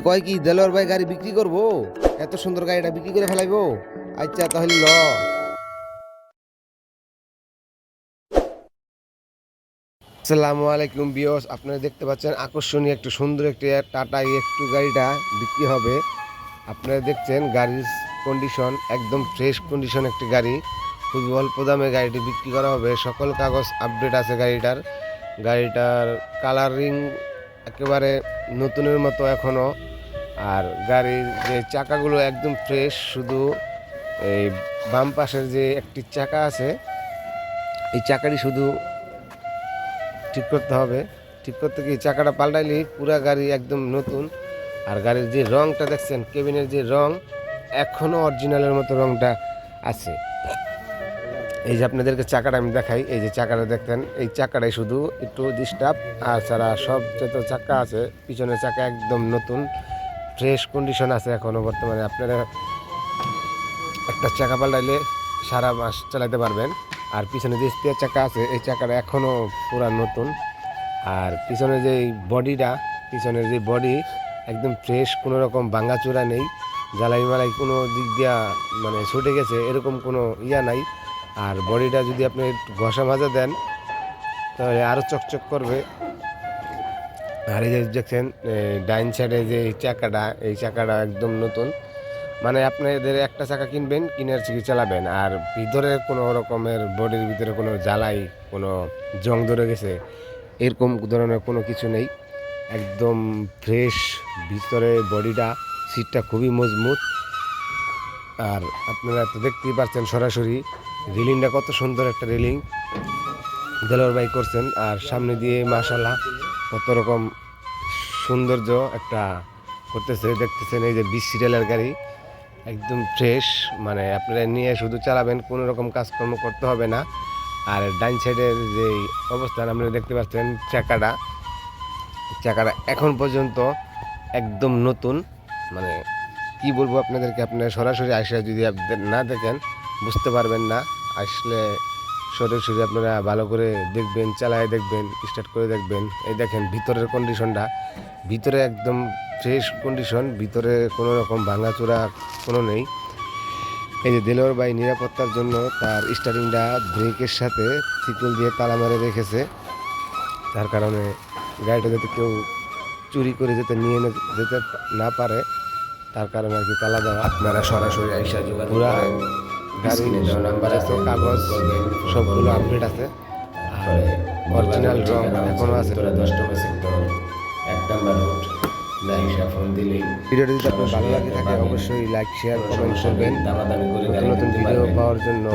কয় কি, দেলোয়ার ভাই গাড়ি বিক্রি করব? এত সুন্দর গাড়িটা বিক্রি করে ফেলাইবো? আচ্ছা তাহলে ল। আসসালামু আলাইকুম বিয়স আপনারা দেখতে পাচ্ছেন আকর্ষণীয় একটু সুন্দর একটি টাটা একটু গাড়িটা বিক্রি হবে। আপনারা দেখছেন গাড়ির কন্ডিশন একদম ফ্রেশ কন্ডিশন একটি গাড়ি। খুবই অল্প দামে গাড়িটি বিক্রি করা হবে। সকল কাগজ আপডেট আছে গাড়িটার। গাড়িটার কালারিং একেবারে নতুনের মতো এখনও আর গাড়ির যে চাকাগুলো একদম ফ্রেশ শুধু এই বাম পাশের যে একটি চাকা আছে, এই চাকাটি শুধু ঠিক করতে হবে। ঠিক করতে গিয়ে চাকাটা পাল্টাইলে, পুরা গাড়ি একদম নতুন। আর গাড়ির যে রংটা দেখছেন, কেবিনের যে রং এখনও অরিজিনালের মতো রংটা আছে। এই যে আপনাদেরকে চাকাটা আমি দেখাই, এই যে চাকাটা দেখতেন, এই চাকাটাই শুধু একটু ডিস্টার্ব আর ছাড়া সব যত চাকা আছে, পিছনের চাকা একদম নতুন ফ্রেশ কন্ডিশন আছে এখনও বর্তমানে। আপনারা একটা চাকা পাল্টাইলে সারা মাস চালাতে পারবেন। আর পিছনে যে স্পেয়ার চাকা আছে, এই চাকাটা এখনও পুরা নতুন। আর পিছনে যে বডিটা, পিছনের যে বডি একদম ফ্রেশ কোনো রকম ভাঙাচোরা নেই। জ্বালাই মালাই কোনো দিক দিয়া মানে ছুটে গেছে, এরকম কোনো ইয়া নাই। আর বডিটা যদি আপনি ঘষা মাজা দেন, তাহলে আরও চকচক করবে। আর এই যে দেখছেন ডাইন সাইডে যে চাকাটা, এই চাকাটা একদম নতুন। মানে আপনাদের একটা চাকা কিনবেন কিনে চিকি চালাবেন। আর ভিতরে কোনো রকমের বডির ভিতরে কোনো জ্বালাই, কোনো জং ধরে গেছে, এরকম ধরনের কোনো কিছু নেই। একদম ফ্রেশ ভিতরে বডিটা, সিটটা খুবই মজবুত। আর আপনারা তো দেখতেই পাচ্ছেন সরাসরি রিলিংটা কত সুন্দর একটা রিলিং। দেলোয়ার বাই করছেন, আর সামনে দিয়ে মাশাল্লাহ কত রকম সৌন্দর্য একটা করতেছে। দেখতেছেন এই যে বিশ সিরিয়ালের গাড়ি, একদম ফ্রেশ। মানে আপনারা নিয়ে শুধু চালাবেন, কোনো রকম কাজকর্ম করতে হবে না। আর ডাইন সাইডের যে অবস্থান, আপনারা দেখতে পাচ্ছেন চাকাটা। চাকাটা এখন পর্যন্ত একদম নতুন মানে কি বলব আপনাদেরকে? আপনারা সরাসরি আসলে যদি না দেখেন, বুঝতে পারবেন না। আসলে সরাসরি আপনারা ভালো করে দেখবেন, চালায় দেখবেন স্টার্ট করে দেখবেন। এই দেখেন ভিতরের কন্ডিশনটা ভিতরে একদম ফ্রেশ কন্ডিশন ভিতরে কোনো রকম ভাঙাচোরা কোনো নেই। এই যে দেলোয়ার বাই নিরাপত্তার জন্য তার স্টারিংটা ব্রেকের সাথে চিকুল দিয়ে তালা মেরে রেখেছে। তার কারণে গাড়িটা যাতে কেউ চুরি করে যেতে নিয়ে যেতে না পারে। তার কারণে আর কি তালা দেওয়া। আপনারা সরাসরি আইসা যোগাযোগ গাড়ির নাম্বার আছে কাগজ সবগুলো আপডেট আছে। আর অরিজিনাল রং এখনও আছে। তোরা দশ টাকা সেক্টর এক নাম্বার রোড ভিডিওটি যদি আপনার ভালো লাগে থাকে অবশ্যই লাইক শেয়ার কমেন্ট করবেন। নতুন নতুন ভিডিও পাওয়ার জন্য।